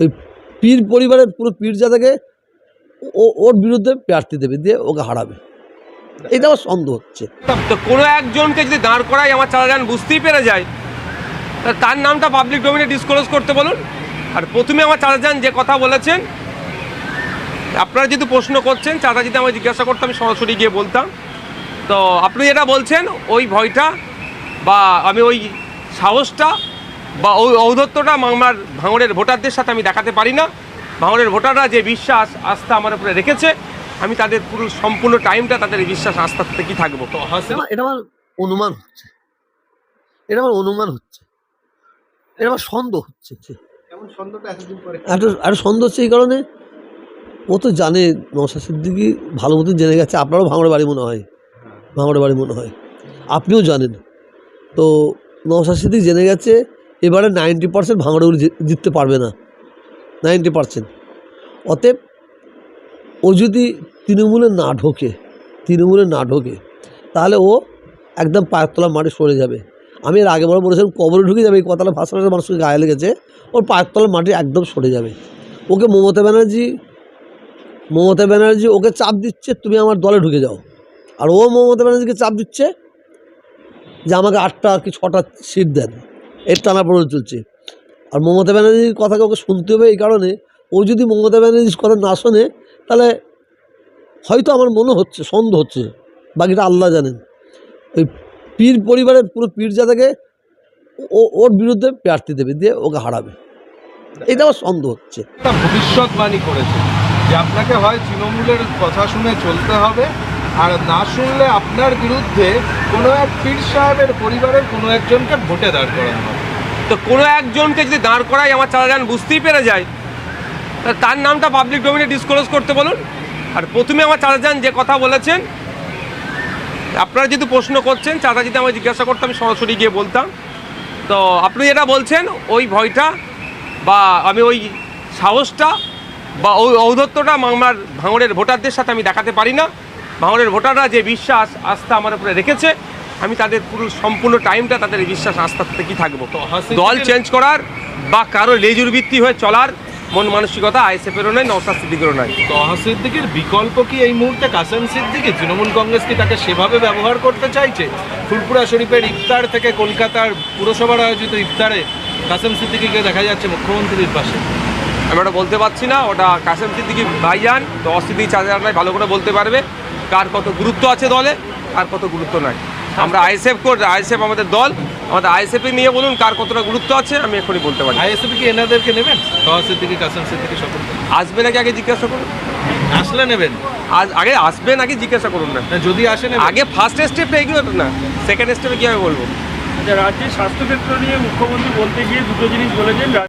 ওই পীর পরিবারের পুরো পীর জাদাকে ও, ওর বিরুদ্ধে প্রার্থী দেবে, দিয়ে ওকে হারাবে। এটা আমার সন্দেহ হচ্ছে। তো কোনো একজনকে যদি দাঁড় করাই আমার চাচা যান বুঝতেই পেরে যায় তার নামটা পাবলিক ডোমিনে ডিসক্লোজ করতে বলুন। আর প্রথমে আমার চাচা যান যে কথা বলেছেন, আপনারা যেহেতু প্রশ্ন করছেন চাচা যদি আমাকে জিজ্ঞাসা করতাম আমি সরাসরি গিয়ে বলতাম। তো আপনি যেটা বলছেন, ওই ভয়টা বা আমি ওই সাহসটা বা ওই ঔদ্ধত্যটা আমার ভাঙড়ের ভোটারদের সাথে আমি দেখাতে পারি না। ভাঙড়ের ভোটাররা যে বিশ্বাস আস্থা আমার উপরে রেখেছে আমি তাদের পুরো সম্পূর্ণ টাইমটা তাদের বিশ্বাস আস্থা থেকেই থাকব। তো এটা আমার- এটা আমার অনুমান হচ্ছে। এটা আমার অনুমান হচ্ছে। এটা আমার সন্দেহ হচ্ছে। এমন সন্দেহটা এতদিন পরে? একটা একটা সন্দেহ হচ্ছে এই কারণে ও তো জানে নশা সিদ্দিকি ভালো মতো জেনে গেছে আপনারও ভাঙড়ে বাড়ি মনে হয়। ভাঙড়ে বাড়ি মনে হয়। আপনিও জানেন। তো নশা সিদ্দিক জেনে গেছে এবারে নাইনটি পার্সেন্ট ভাঙড়েগুলো জিততে পারবে না। Ninety percent. অতএব ও যদি তৃণমূলে না ঢোকে, তৃণমূলে না ঢোকে, তাহলে ও একদম পায়ের তলা মাঠে সরে যাবে। আমি এর আগে বড় বলেছিলাম, কবরে ঢুকে যাবে, এই কথাটা ভাষাটা মানুষকে গায়ে লেগেছে, ওর পায়ের তলা মাটি একদম সরে যাবে। ওকে মমতা ব্যানার্জি মমতা ব্যানার্জি ওকে চাপ দিচ্ছে, তুমি আমার দলে ঢুকে যাও। আর ও মমতা ব্যানার্জিকে চাপ দিচ্ছে যে আমাকে আটটা কি ছটা সিট দেন। এর টানা পড়ে চলছে। আর মমতা ব্যানার্জির কথা ওকে শুনতে হবে এই কারণে, ও যদি মমতা ব্যানার্জির কথা না শোনে, তাহলে হয়তো আমার মনে হচ্ছে, সন্দেহ হচ্ছে, বাকিটা আল্লাহ জানেন। ওই পীর পরিবারের পুরো পীর জাদাকে ও, ওর বিরুদ্ধে প্রার্থী দেবে, দিয়ে ওকে হারাবে। এটা আমার সন্দেহ হচ্ছে। ভবিষ্যৎবাণী করেছে যে আপনাকে হয় তৃণমূলের কথা শুনে চলতে হবে আর না শুনলে আপনার বিরুদ্ধে কোনো এক পীর সাহেবের পরিবারের কোনো একজনকে ভোটে দাঁড় করানো হবে। তো কোনো একজনকে যদি দাঁড় করাই আমার চাচা যান বুঝতেই পেরে যায়। তার নামটা পাবলিক ডোমিনে ডিসক্লোজ করতে বলুন। আর প্রথমে আমার চাচা যান যে কথা বলেছেন, আপনারা যেহেতু প্রশ্ন করছেন, চাচা যদি আমাকে জিজ্ঞাসা করতাম আমি সরাসরি গিয়ে বলতাম। তো আপনি যেটা বলছেন, ওই ভয়টা বা আমি ওই সাহসটা বা ওই ঔদ্ধত্যটা আমার ভাঙড়ের ভোটারদের সাথে আমি দেখাতে পারি না। ভাঙড়ের ভোটাররা যে বিশ্বাস আস্থা আমার উপরে রেখেছে আমি তাদের পুরো সম্পূর্ণ টাইমটা তাদের এই বিশ্বাস আস্থা থেকেই থাকব। দল চেঞ্জ করার বা কারও লেজুর ভিত্তি হয়ে চলার মন মানসিকতা আইএসএফেরও নয় নৌসাদ সিদ্দিকেরও নয় তহা সিদ্দিকের বিকল্প কি এই মুহূর্তে? কাসেম সিদ্দিকি তৃণমূল কংগ্রেস কি তাকে সেভাবে ব্যবহার করতে চাইছে? ফুলপুরা শরীফের ইফতার থেকে কলকাতার পুরসভার আয়োজিত ইফতারে কাসেম সিদ্দিকিকে দেখা যাচ্ছে মুখ্যমন্ত্রীর পাশে। আমি ওটা বলতে পারছি না ওটা কাসেম সিদ্দিকি ভাইজান তো অস্তিদিক চাচারাই ভালো করে বলতে পারবে। কার কত গুরুত্ব আছে দলে আর কত গুরুত্ব নাই। আমরা আইএসএফ করে আইএসএফ আমাদের দল আমাদের আইএসএফ নিয়ে বলুন কার কতটা গুরুত্ব আছে আমি এখনই বলতে পারি। আইএসএফ কি এনাদেরকে নেবেন? সিদ্দিকি কাসেম সিদ্দিকি সকলকে? আসবে নাকি আগে জিজ্ঞাসা করুন? আসলে নেবেন। আজ আগে আসবে নাকি জিজ্ঞাসা করুন না? না যদি আসেন আগে ফার্স্ট স্টেপটা এগিয়ে না সেকেন্ড স্টেপে কীভাবে বলব? আচ্ছা রাজ্যের স্বাস্থ্যক্ষেত্র নিয়ে মুখ্যমন্ত্রী বলতে গিয়ে দুটো জিনিস বলেছেন